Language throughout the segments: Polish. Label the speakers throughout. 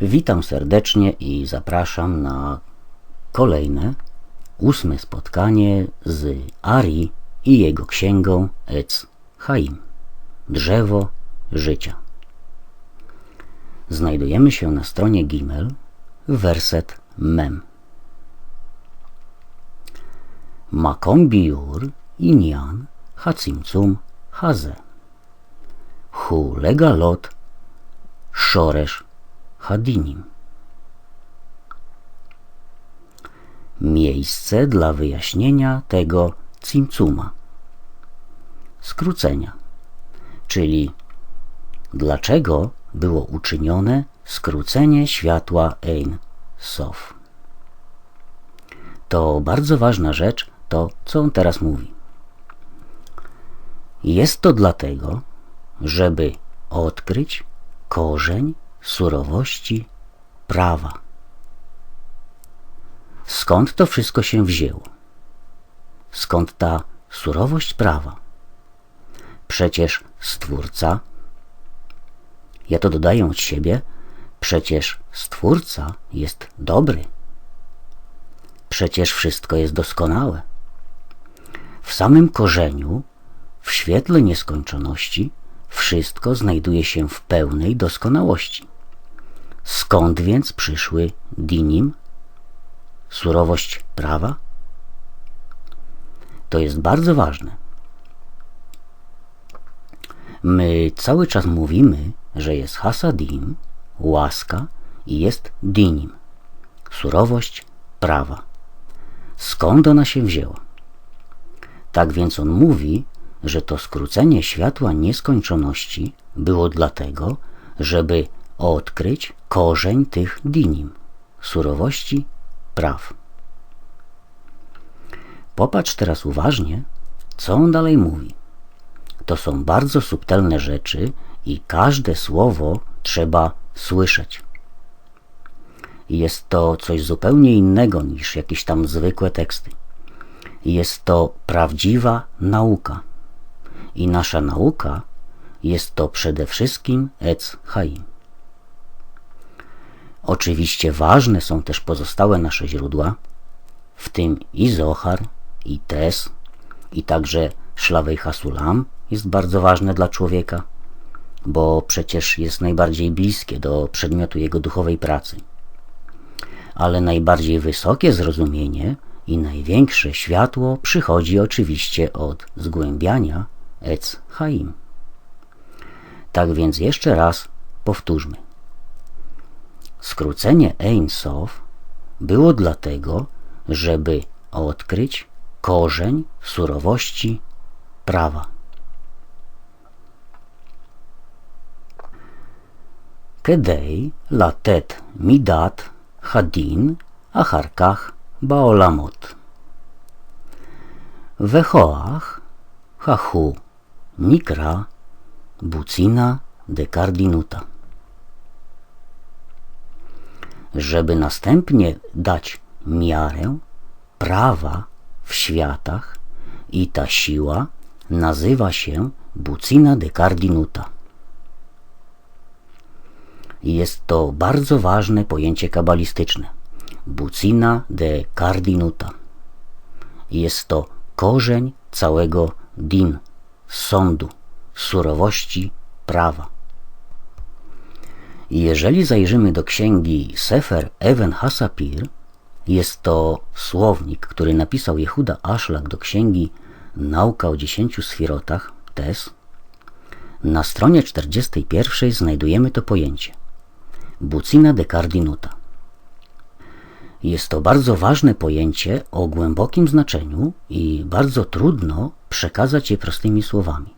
Speaker 1: Witam serdecznie i zapraszam na kolejne, ósme spotkanie z Ari i jego księgą Ec Chaim Drzewo Życia. Znajdujemy się na stronie Gimel, werset Mem. Makom biur inyan hacimcum haze. Hu legalot szoresz hadinim. Miejsce dla wyjaśnienia tego cimcuma. Skrócenia. Czyli dlaczego było uczynione skrócenie światła Ein Sof. To bardzo ważna rzecz, to co on teraz mówi. Jest to dlatego, żeby odkryć korzeń surowości prawa. Skąd to wszystko się wzięło? Skąd ta surowość prawa? Przecież Stwórca, ja to dodaję od siebie, przecież Stwórca jest dobry. Przecież wszystko jest doskonałe. W samym korzeniu, w świetle nieskończoności, wszystko znajduje się w pełnej doskonałości. Skąd więc przyszły dinim, surowość prawa? To jest bardzo ważne. My cały czas mówimy, że jest hasadim, łaska i jest dinim, surowość prawa. Skąd ona się wzięła? Tak więc on mówi, że to skrócenie światła nieskończoności było dlatego, żeby odkryć korzeń tych dinim, surowości praw. Popatrz teraz uważnie, co on dalej mówi. To są bardzo subtelne rzeczy i każde słowo trzeba słyszeć. Jest to coś zupełnie innego niż jakieś tam zwykłe teksty. Jest to prawdziwa nauka. I nasza nauka jest to przede wszystkim Ec Chaim. Oczywiście ważne są też pozostałe nasze źródła, w tym i Zohar, i Tes, i także Szlawej Hasulam jest bardzo ważne dla człowieka, bo przecież jest najbardziej bliskie do przedmiotu jego duchowej pracy. Ale najbardziej wysokie zrozumienie i największe światło przychodzi oczywiście od zgłębiania Ec Chaim. Tak więc jeszcze raz powtórzmy. Skrócenie Ein Sof było dlatego, żeby odkryć korzeń surowości prawa. Kedei latet midat hadin acharkach baolamot. Wechoach hachu nikra bucina dekardinuta żeby następnie dać miarę prawa w światach i ta siła nazywa się Bucina de Cardinuta. Jest to bardzo ważne pojęcie kabalistyczne. Bucina de Cardinuta. Jest to korzeń całego din, sądu, surowości prawa. Jeżeli zajrzymy do księgi Sefer Even Hasapir, jest to słownik, który napisał Jehuda Aszlak do księgi Nauka o dziesięciu sfirotach, Tes. Na stronie 41 znajdujemy to pojęcie. Bucina de Cardinuta. Jest to bardzo ważne pojęcie o głębokim znaczeniu i bardzo trudno przekazać je prostymi słowami.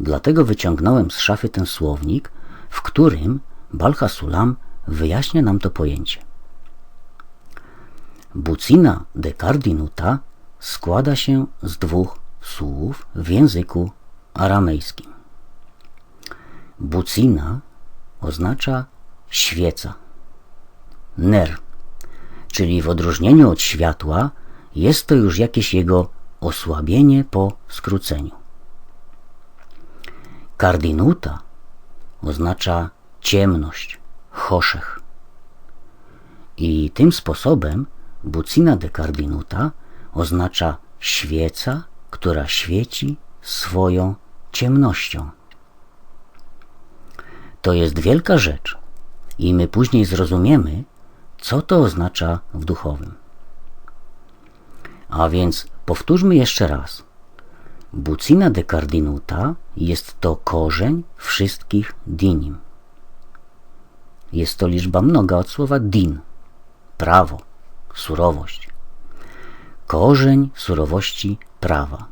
Speaker 1: Dlatego wyciągnąłem z szafy ten słownik, w którym Balcha Sulam wyjaśnia nam to pojęcie. Bucina de Cardinuta składa się z dwóch słów w języku aramejskim. Bucina oznacza świeca, ner, czyli w odróżnieniu od światła jest to już jakieś jego osłabienie po skróceniu. Kardinuta oznacza ciemność, choszech. I tym sposobem bucina de cardinuta oznacza świeca, która świeci swoją ciemnością. To jest wielka rzecz i my później zrozumiemy, co to oznacza w duchowym. A więc powtórzmy jeszcze raz. Bucina de cardinuta jest to korzeń wszystkich dinim. Jest to liczba mnoga od słowa din, prawo, surowość. Korzeń surowości prawa.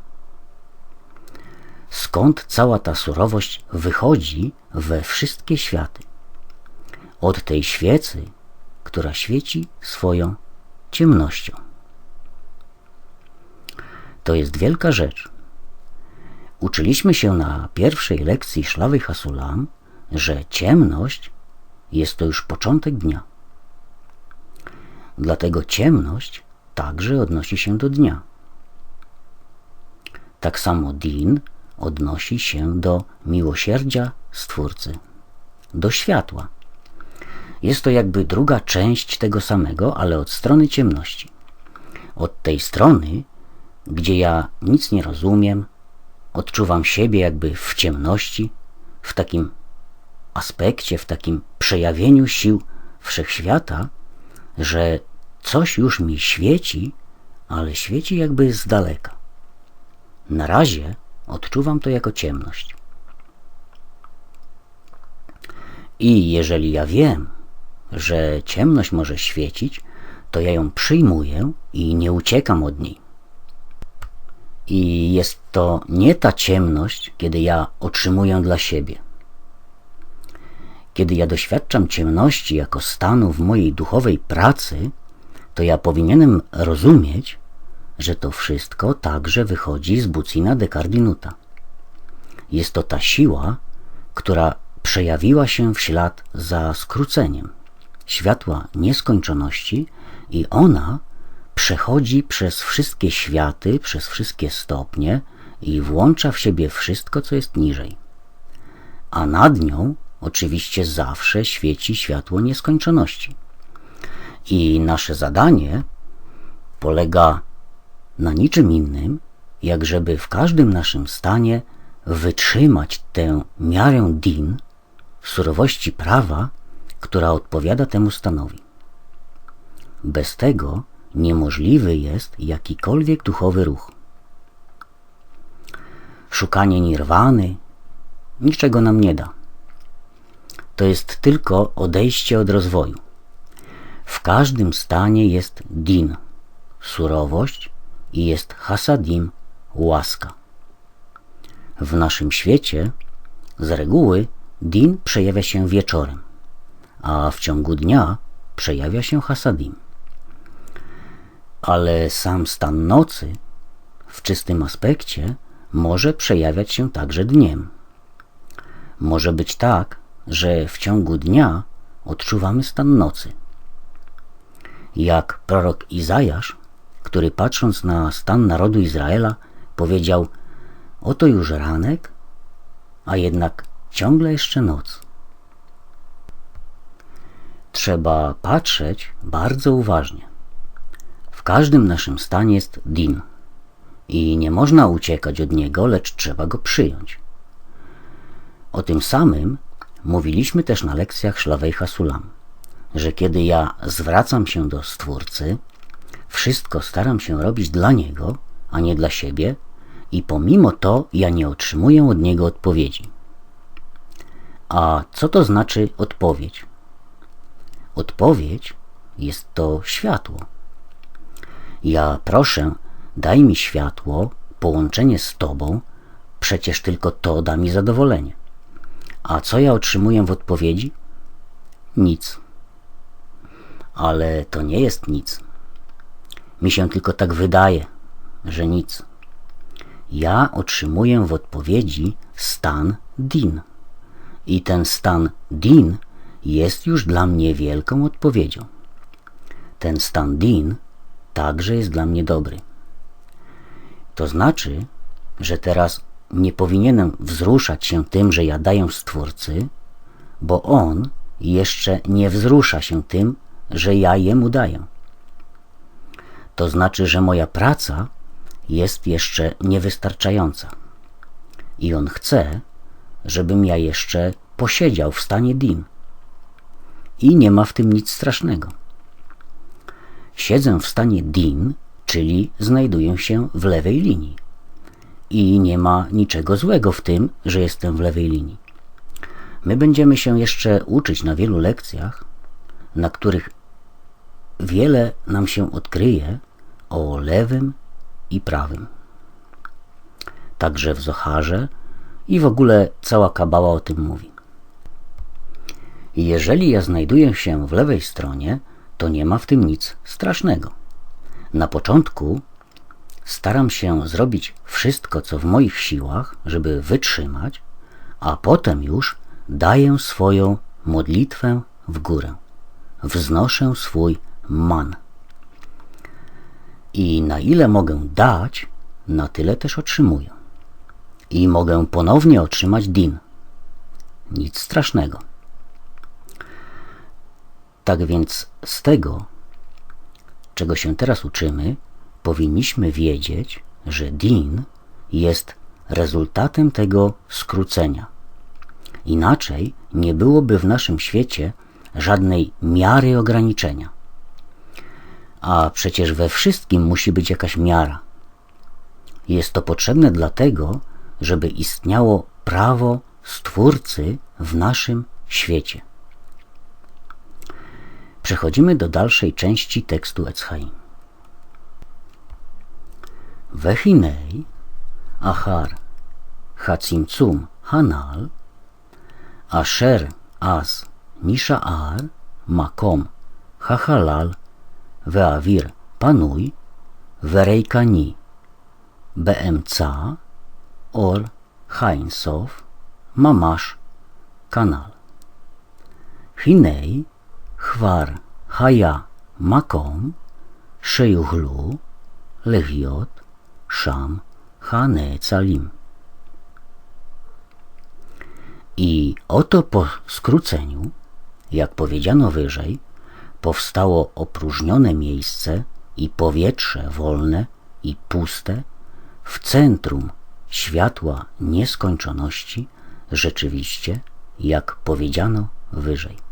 Speaker 1: Skąd cała ta surowość wychodzi we wszystkie światy? Od tej świecy, która świeci swoją ciemnością. To jest wielka rzecz. Uczyliśmy się na pierwszej lekcji Szlawy Hasulam, że ciemność jest to już początek dnia. Dlatego ciemność także odnosi się do dnia. Tak samo din odnosi się do miłosierdzia Stwórcy, do światła. Jest to jakby druga część tego samego, ale od strony ciemności. Od tej strony, gdzie ja nic nie rozumiem, odczuwam siebie jakby w ciemności, w takim aspekcie, w takim przejawieniu sił wszechświata, że coś już mi świeci, ale świeci jakby z daleka. Na razie odczuwam to jako ciemność. I jeżeli ja wiem, że ciemność może świecić, to ja ją przyjmuję i nie uciekam od niej. I jest to nie ta ciemność, kiedy ja otrzymuję dla siebie. Kiedy ja doświadczam ciemności jako stanu w mojej duchowej pracy, to ja powinienem rozumieć, że to wszystko także wychodzi z Bucina de Cardinuta. Jest to ta siła, która przejawiła się w ślad za skróceniem światła nieskończoności i ona przechodzi przez wszystkie światy, przez wszystkie stopnie i włącza w siebie wszystko, co jest niżej. A nad nią oczywiście zawsze świeci światło nieskończoności. I nasze zadanie polega na niczym innym, jak żeby w każdym naszym stanie wytrzymać tę miarę din, surowości prawa, która odpowiada temu stanowi. Bez tego niemożliwy jest jakikolwiek duchowy ruch. Szukanie nirwany niczego nam nie da. To jest tylko odejście od rozwoju. W każdym stanie jest din, surowość i jest hasadim, łaska. W naszym świecie z reguły din przejawia się wieczorem, a w ciągu dnia przejawia się hasadim ale sam stan nocy w czystym aspekcie może przejawiać się także dniem. Może być tak, że w ciągu dnia odczuwamy stan nocy. Jak prorok Izajasz, który patrząc na stan narodu Izraela powiedział oto już ranek, a jednak ciągle jeszcze noc. Trzeba patrzeć bardzo uważnie każdym naszym stanie jest din i nie można uciekać od niego, lecz trzeba go przyjąć. O tym samym mówiliśmy też na lekcjach Szlawej Hasulam, że kiedy ja zwracam się do Stwórcy, wszystko staram się robić dla Niego, a nie dla siebie i pomimo to ja nie otrzymuję od Niego odpowiedzi. A co to znaczy odpowiedź? Odpowiedź jest to światło. Ja proszę, daj mi światło, połączenie z Tobą, przecież tylko to da mi zadowolenie. A co ja otrzymuję w odpowiedzi? Nic. Ale to nie jest nic. Mi się tylko tak wydaje, że nic. Ja otrzymuję w odpowiedzi stan din. I ten stan din jest już dla mnie wielką odpowiedzią. Ten stan din także jest dla mnie dobry. To znaczy, że teraz nie powinienem wzruszać się tym, że ja daję Stwórcy, bo On jeszcze nie wzrusza się tym, że ja jemu daję. To znaczy, że moja praca jest jeszcze niewystarczająca. I on chce, żebym ja jeszcze posiedział w stanie dim. I nie ma w tym nic strasznego. Siedzę w stanie din, czyli znajduję się w lewej linii. I nie ma niczego złego w tym, że jestem w lewej linii. My będziemy się jeszcze uczyć na wielu lekcjach, na których wiele nam się odkryje o lewym i prawym. Także w Zocharze i w ogóle cała kabała o tym mówi. Jeżeli ja znajduję się w lewej stronie, to nie ma w tym nic strasznego. Na początku staram się zrobić wszystko, co w moich siłach, żeby wytrzymać, a potem już daję swoją modlitwę w górę. Wznoszę swój man. I na ile mogę dać, na tyle też otrzymuję. I mogę ponownie otrzymać din. Nic strasznego. Tak więc z tego, czego się teraz uczymy, powinniśmy wiedzieć, że din jest rezultatem tego skrócenia. Inaczej nie byłoby w naszym świecie żadnej miary ograniczenia. A przecież we wszystkim musi być jakaś miara. Jest to potrzebne dlatego, żeby istniało prawo Stwórcy w naszym świecie. Przechodzimy do dalszej części tekstu Echaim. Wechinei, achar, hacimcum, hanal, asher, az, nisha'ar, makom, hachalal, ve'avir, panuj, vereikani, beemca, or, hainsof, mamash, kanal. Hinei, Chwar Haja Makom, Szejuchlu, Lehiot, Szam, Hane Calim. I oto po skróceniu, jak powiedziano wyżej, powstało opróżnione miejsce i powietrze wolne i puste w centrum światła nieskończoności, rzeczywiście, jak powiedziano wyżej.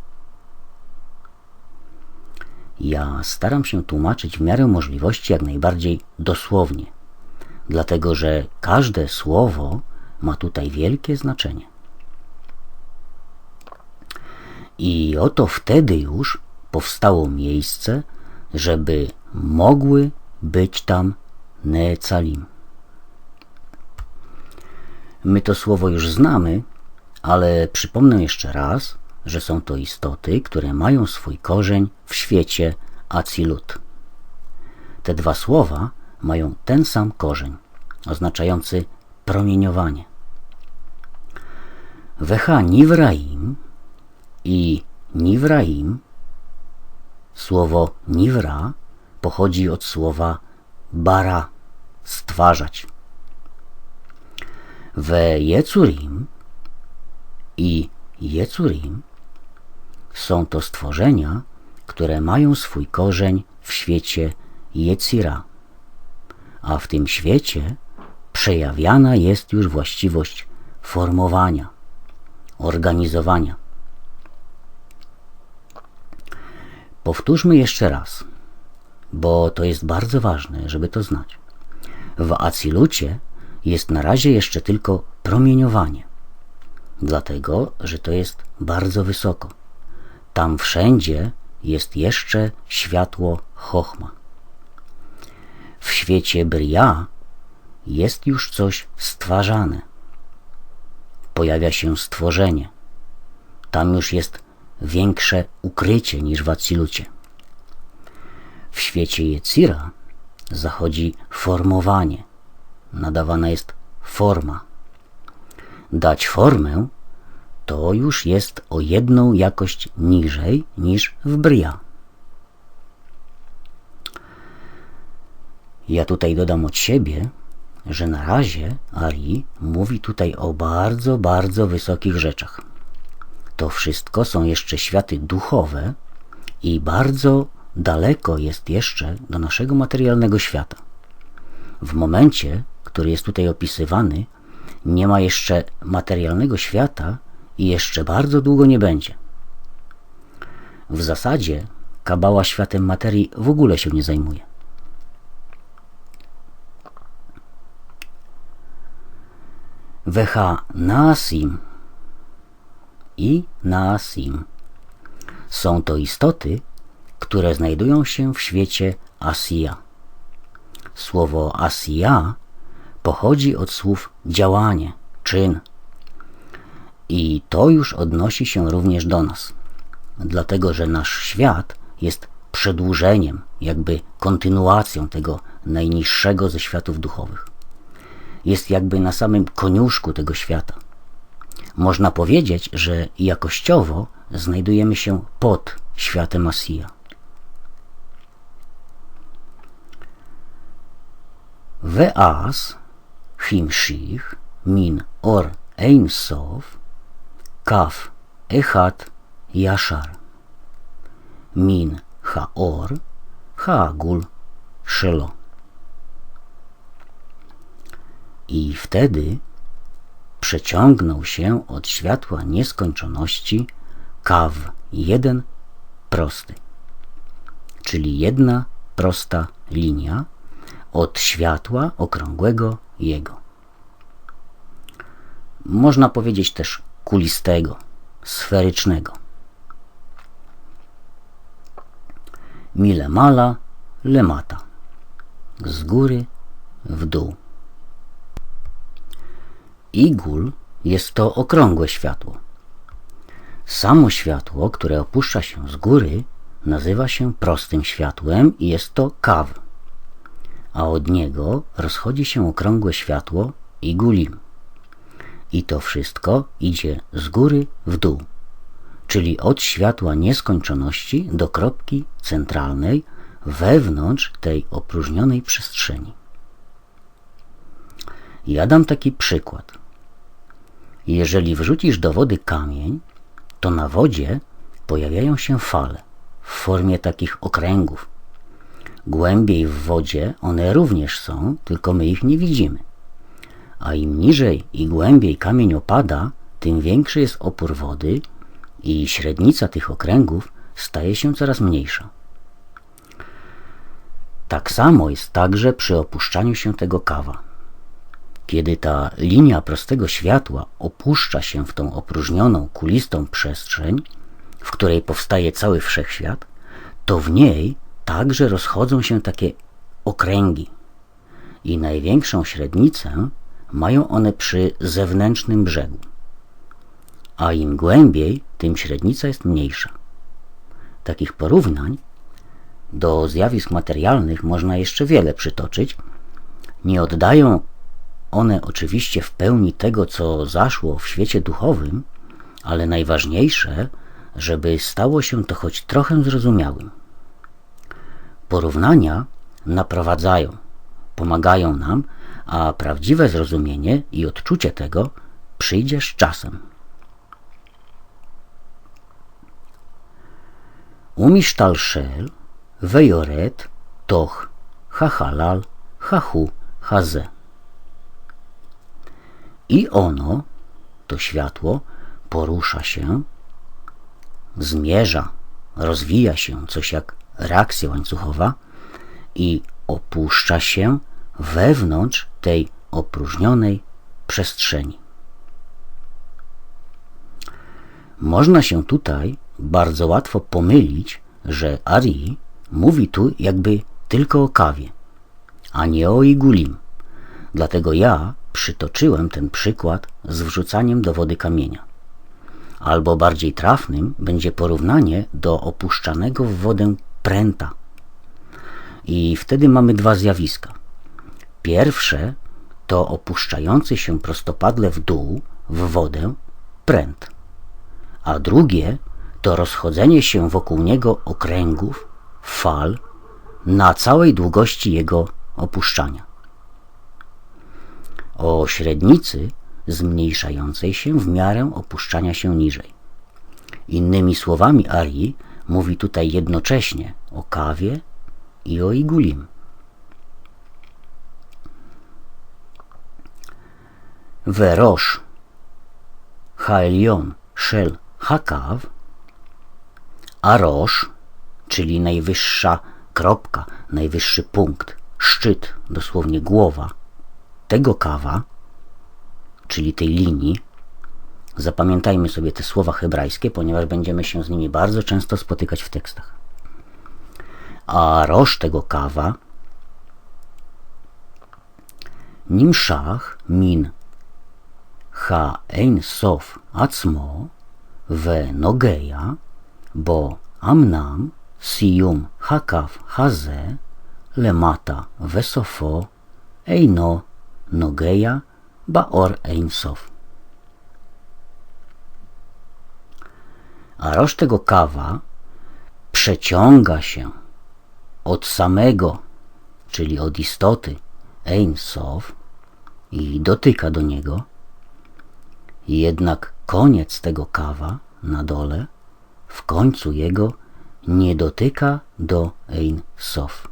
Speaker 1: Ja staram się tłumaczyć w miarę możliwości jak najbardziej dosłownie, dlatego że każde słowo ma tutaj wielkie znaczenie. I oto wtedy już powstało miejsce, żeby mogły być tam Necalim. My to słowo już znamy, ale przypomnę jeszcze raz, że są to istoty, które mają swój korzeń w świecie Acilut. Te dwa słowa mają ten sam korzeń, oznaczający promieniowanie. Wecha Nivraim i Nivraim, słowo Nivra pochodzi od słowa bara, stwarzać. We Jecurim i Jecurim są to stworzenia, które mają swój korzeń w świecie Jecira, a w tym świecie przejawiana jest już właściwość formowania, organizowania. Powtórzmy jeszcze raz, bo to jest bardzo ważne, żeby to znać. W Acilucie jest na razie jeszcze tylko promieniowanie, dlatego, że to jest bardzo wysoko. Tam wszędzie jest jeszcze światło chochma. W świecie Bria jest już coś stwarzane. Pojawia się stworzenie. Tam już jest większe ukrycie niż w Acilucie. W świecie Jecira zachodzi formowanie. Nadawana jest forma. Dać formę to już jest o jedną jakość niżej niż w Bria. Ja tutaj dodam od siebie, że na razie Ari mówi tutaj o bardzo, bardzo wysokich rzeczach. to wszystko są jeszcze światy duchowe i bardzo daleko jest jeszcze do naszego materialnego świata. W momencie, który jest tutaj opisywany, nie ma jeszcze materialnego świata i jeszcze bardzo długo nie będzie. W zasadzie Kabała światem materii w ogóle się nie zajmuje. Wecha Naasim i Naasim są to istoty, które znajdują się w świecie Asja. Słowo Asja pochodzi od słów działanie, czyn. I to już odnosi się również do nas, dlatego że nasz świat jest przedłużeniem, jakby kontynuacją tego najniższego ze światów duchowych. Jest jakby na samym koniuszku tego świata. Można powiedzieć, że jakościowo znajdujemy się pod światem Asja. Ve'as Himshich min or Ein Kaf Echat Yashar Min Haor Haagul Shelo I wtedy przeciągnął się od światła nieskończoności kaw jeden prosty, czyli jedna prosta linia od światła okrągłego jego. Można powiedzieć też kulistego, sferycznego. Milemala, lemata. Z góry w dół. Igul jest to okrągłe światło. Samo światło, które opuszcza się z góry, nazywa się prostym światłem i jest to kaw, a od niego rozchodzi się okrągłe światło igulim. I to wszystko idzie z góry w dół, czyli od światła nieskończoności do kropki centralnej wewnątrz tej opróżnionej przestrzeni. Ja dam taki przykład. Jeżeli wrzucisz do wody kamień, to na wodzie pojawiają się fale w formie takich okręgów. Głębiej w wodzie one również są, tylko my ich nie widzimy. A im niżej i głębiej kamień opada, tym większy jest opór wody i średnica tych okręgów staje się coraz mniejsza. Tak samo jest także przy opuszczaniu się tego kawa. Kiedy ta linia prostego światła opuszcza się w tą opróżnioną, kulistą przestrzeń, w której powstaje cały wszechświat, to w niej także rozchodzą się takie okręgi. I największą średnicę mają one przy zewnętrznym brzegu. A im głębiej, tym średnica jest mniejsza. Takich porównań do zjawisk materialnych można jeszcze wiele przytoczyć. Nie oddają one oczywiście w pełni tego, co zaszło w świecie duchowym, ale najważniejsze, żeby stało się to choć trochę zrozumiałym. Porównania naprowadzają, pomagają nam, a prawdziwe zrozumienie i odczucie tego przyjdzie z czasem. Umisztal szel, wejoret, toch, hachalal, hachu, haze. I ono, to światło, porusza się, zmierza, rozwija się, coś jak reakcja łańcuchowa i opuszcza się wewnątrz tej opróżnionej przestrzeni. Można się tutaj bardzo łatwo pomylić, że Ari mówi tu jakby tylko o kawie, a nie o igulim. Dlatego ja przytoczyłem ten przykład z wrzucaniem do wody kamienia. Albo bardziej trafnym będzie porównanie do opuszczanego w wodę pręta. I wtedy mamy dwa zjawiska. Pierwsze to opuszczający się prostopadle w dół, w wodę, pręt. A drugie to rozchodzenie się wokół niego okręgów, fal, na całej długości jego opuszczania o średnicy zmniejszającej się w miarę opuszczania się niżej. Innymi słowami Ari mówi tutaj jednocześnie o kawie i o igulim. Verosh Haelion Shel Hakav a roż, czyli najwyższa kropka, najwyższy punkt, szczyt, dosłownie głowa tego kawa, czyli tej linii, zapamiętajmy sobie te słowa hebrajskie, ponieważ będziemy się z nimi bardzo często spotykać w tekstach. A roż tego kawa נמשך Ein Sof Atzmo w Nogeja, bo Amnam Sium Hakav Haze Lemata Vesofo Eino Nogeja Baor Ein Sof. A roż tego kawa przeciąga się od samego, czyli od istoty Ein Sof i dotyka do niego jednak koniec tego kawa na dole w końcu jego nie dotyka do Ein Sof.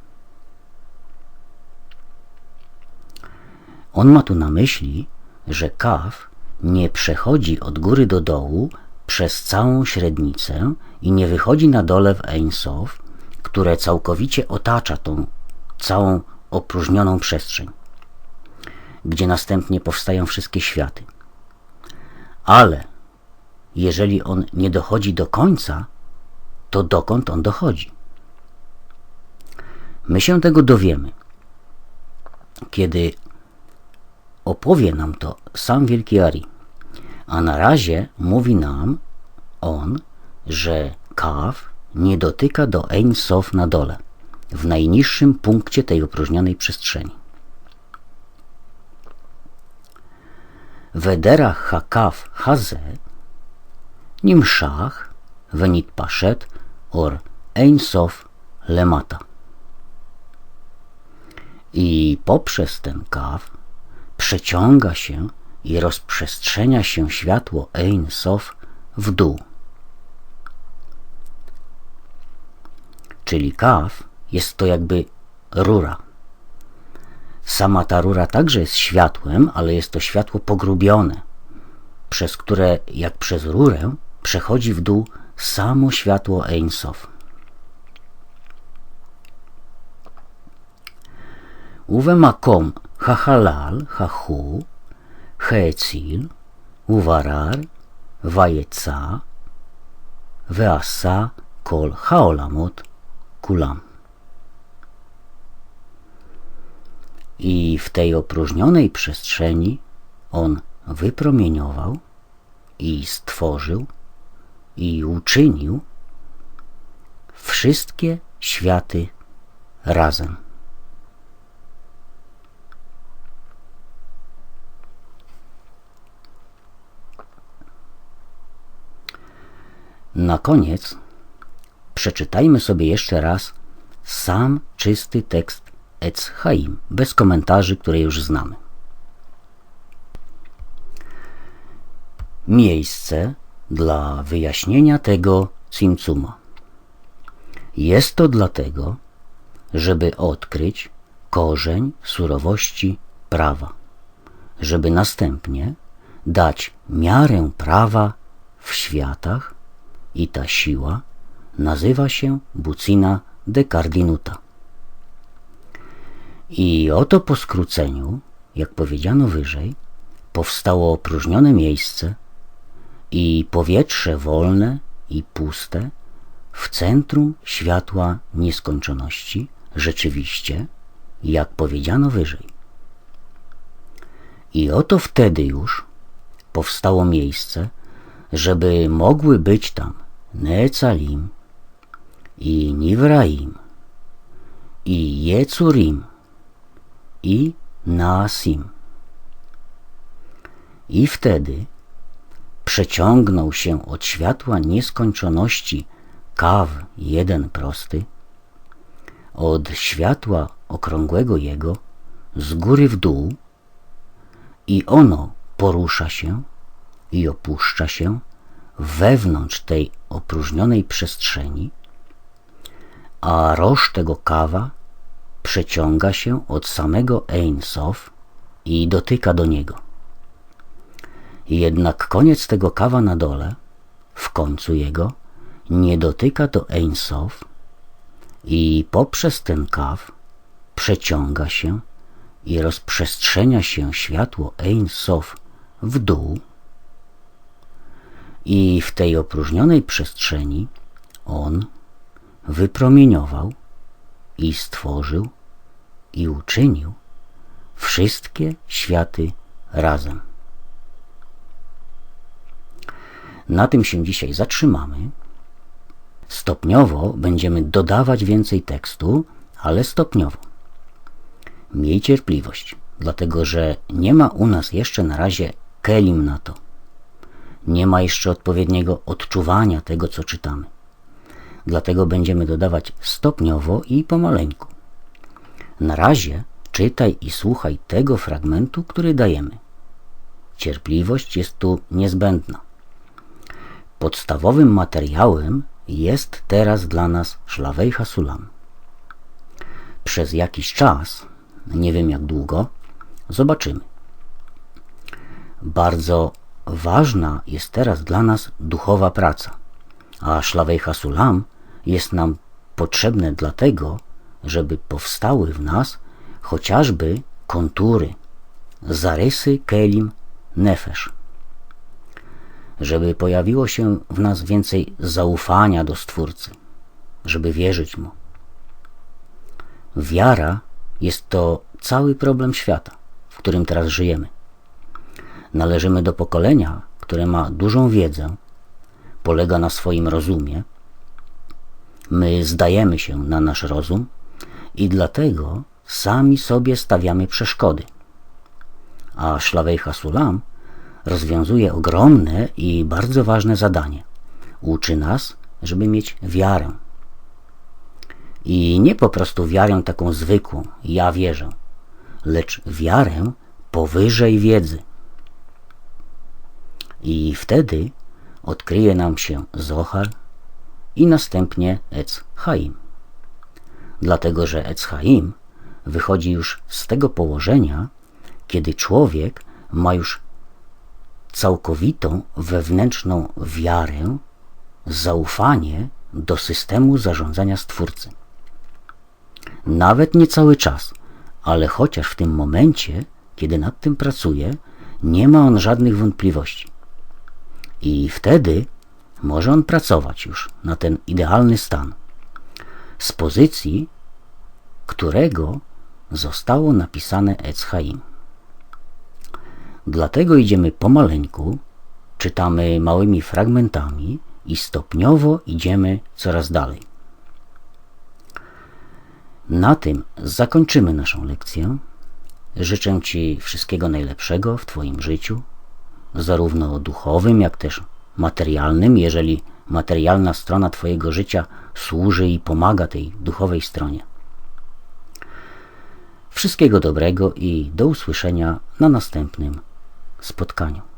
Speaker 1: On ma tu na myśli, że kaw nie przechodzi od góry do dołu przez całą średnicę i nie wychodzi na dole w Ein Sof, które całkowicie otacza tą całą opróżnioną przestrzeń, gdzie następnie powstają wszystkie światy. Ale jeżeli on nie dochodzi do końca, to dokąd on dochodzi? My się tego dowiemy, kiedy opowie nam to sam Wielki Ari. A na razie mówi nam on, że Kaf nie dotyka do Ein Sof na dole, w najniższym punkcie tej opróżnionej przestrzeni. Wedera Hakaf Haze, Nimszach, Venit Pashet or Einsof Lemata. I poprzez ten kaw przeciąga się i rozprzestrzenia się światło Einsof w dół. Czyli kaw jest to jakby rura. Sama ta rura także jest światłem, ale jest to światło pogrubione, przez które jak przez rurę przechodzi w dół samo światło Ein Sof. ובמקום החלל, החו, האציל, וברר, ויצא, ועשה כל העולמות כולם. I w tej opróżnionej przestrzeni on wypromieniował i stworzył i uczynił wszystkie światy razem. Na koniec przeczytajmy sobie jeszcze raz sam czysty tekst Etz Chaim, bez komentarzy, które już znamy. Miejsce dla wyjaśnienia tego Cimcuma. Jest to dlatego, żeby odkryć korzeń surowości prawa, żeby następnie dać miarę prawa w światach i ta siła nazywa się Bucina de Cardinuta. I oto po skróceniu, jak powiedziano wyżej, powstało opróżnione miejsce i powietrze wolne i puste w centrum światła nieskończoności, rzeczywiście, jak powiedziano wyżej. I oto wtedy już powstało miejsce, żeby mogły być tam Necalim i Nivraim i Jecurim i Naasim. I wtedy przeciągnął się od światła nieskończoności kaw jeden prosty, od światła okrągłego jego z góry w dół i ono porusza się i opuszcza się wewnątrz tej opróżnionej przestrzeni, a roż tego kawa przeciąga się od samego Ein Sof i dotyka do niego. Jednak koniec tego kawa na dole, w końcu jego, nie dotyka do Ein Sof i poprzez ten kaw przeciąga się i rozprzestrzenia się światło Ein Sof w dół i w tej opróżnionej przestrzeni on wypromieniował i stworzył i uczynił wszystkie światy razem. Na tym się dzisiaj zatrzymamy. Stopniowo będziemy dodawać więcej tekstu, ale stopniowo. Miej cierpliwość, dlatego że nie ma u nas jeszcze na razie kelim na to. Nie ma jeszcze odpowiedniego odczuwania tego, co czytamy. Dlatego będziemy dodawać stopniowo i pomaleńku. Na razie czytaj i słuchaj tego fragmentu, który dajemy. Cierpliwość jest tu niezbędna. Podstawowym materiałem jest teraz dla nas Szlawej Hasulam. Przez jakiś czas, nie wiem jak długo, zobaczymy. Bardzo ważna jest teraz dla nas duchowa praca, a Szlawej Hasulam jest nam potrzebne dlatego, żeby powstały w nas chociażby kontury, zarysy kelim nefesz. Żeby pojawiło się w nas więcej zaufania do Stwórcy, żeby wierzyć Mu. Wiara jest to cały problem świata, w którym teraz żyjemy. Należymy do pokolenia, które ma dużą wiedzę, polega na swoim rozumie. My zdajemy się na nasz rozum i dlatego sami sobie stawiamy przeszkody. A Szlawej Hasulam rozwiązuje ogromne i bardzo ważne zadanie. Uczy nas, żeby mieć wiarę. I nie po prostu wiarę taką zwykłą, ja wierzę, lecz wiarę powyżej wiedzy. I wtedy odkryje nam się Zohar i następnie Ec Chaim. Dlatego, że Ec Chaim wychodzi już z tego położenia, kiedy człowiek ma już całkowitą wewnętrzną wiarę, zaufanie do systemu zarządzania Stwórcy. Nawet nie cały czas, ale chociaż w tym momencie, kiedy nad tym pracuje, nie ma on żadnych wątpliwości. I wtedy może on pracować już na ten idealny stan z pozycji, którego zostało napisane Echaim. Dlatego idziemy pomaleńku, czytamy małymi fragmentami i stopniowo idziemy coraz dalej. Na tym zakończymy naszą lekcję. Życzę Ci wszystkiego najlepszego w Twoim życiu, zarówno duchowym, jak też materialnym, jeżeli materialna strona Twojego życia służy i pomaga tej duchowej stronie. Wszystkiego dobrego i do usłyszenia na następnym spotkaniu.